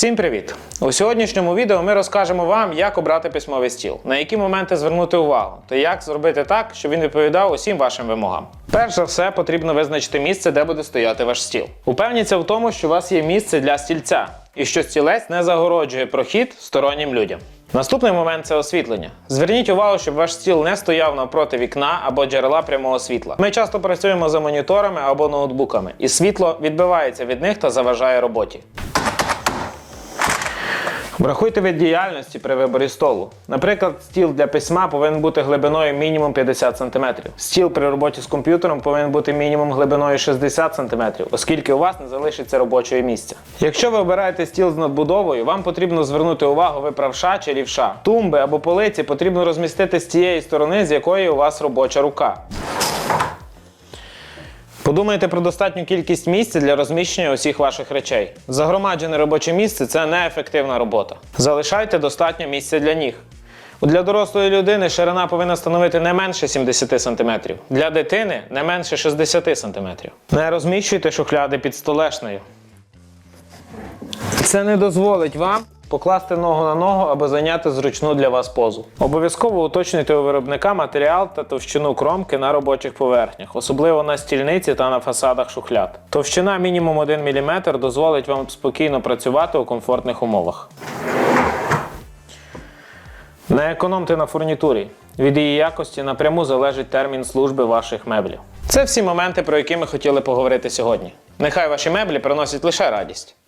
Всім привіт! У сьогоднішньому відео ми розкажемо вам, як обрати письмовий стіл, на які моменти звернути увагу та як зробити так, щоб він відповідав усім вашим вимогам. Перш за все, потрібно визначити місце, де буде стояти ваш стіл. Упевніться в тому, що у вас є місце для стільця і що стілець не загороджує прохід стороннім людям. Наступний момент це освітлення. Зверніть увагу, щоб ваш стіл не стояв навпроти вікна або джерела прямого світла. Ми часто працюємо за моніторами або ноутбуками, і світло відбивається від них та заважає роботі. Врахуйте вид діяльності при виборі столу. Наприклад, стіл для письма повинен бути глибиною мінімум 50 см. Стіл при роботі з комп'ютером повинен бути мінімум глибиною 60 см, оскільки у вас не залишиться робочого місця. Якщо ви обираєте стіл з надбудовою, вам потрібно звернути увагу ви правша чи лівша. Тумби або полиці потрібно розмістити з тієї сторони, з якої у вас робоча рука. Подумайте про достатню кількість місця для розміщення усіх ваших речей. Загромаджене робоче місце це неефективна робота. Залишайте достатньо місця для ніг. Для дорослої людини ширина повинна становити не менше 70 см, для дитини не менше 60 см. Не розміщуйте шухляди під столешнею. Це не дозволить вам покласти ногу на ногу або зайняти зручну для вас позу. Обов'язково уточнюйте у виробника матеріал та товщину кромки на робочих поверхнях, особливо на стільниці та на фасадах шухляд. Товщина мінімум 1 мм дозволить вам спокійно працювати у комфортних умовах. Не економте на фурнітурі. Від її якості напряму залежить термін служби ваших меблів. Це всі моменти, про які ми хотіли поговорити сьогодні. Нехай ваші меблі приносять лише радість.